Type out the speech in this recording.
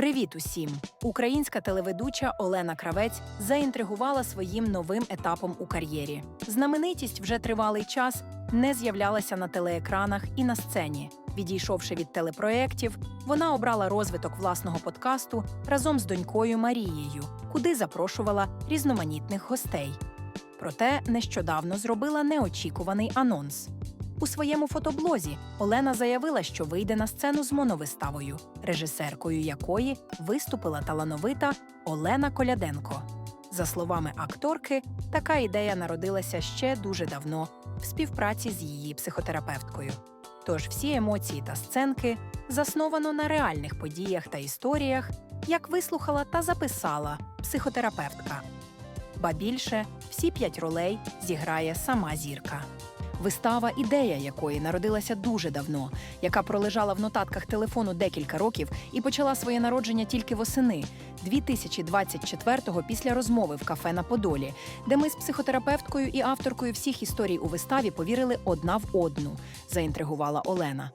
Привіт усім! Українська телеведуча Олена Кравець заінтригувала своїм новим етапом у кар'єрі. Знаменитість вже тривалий час не з'являлася на телеекранах і на сцені. Відійшовши від телепроєктів, вона обрала розвиток власного подкасту разом з донькою Марією, куди запрошувала різноманітних гостей. Проте нещодавно зробила неочікуваний анонс. У своєму фотоблозі Олена заявила, що вийде на сцену з моновиставою, режисеркою якої виступила талановита Олена Коляденко. За словами акторки, така ідея народилася ще дуже давно в співпраці з її психотерапевткою. Тож всі емоції та сценки засновано на реальних подіях та історіях, як вислухала та записала психотерапевтка. Ба більше всі п'ять ролей зіграє сама зірка. Вистава, ідея якої народилася дуже давно, яка пролежала в нотатках телефону декілька років і почала своє народження тільки восени 2024-го після розмови в кафе на Подолі, де ми з психотерапевткою і авторкою всіх історій у виставі повірили одна в одну, заінтригувала Олена.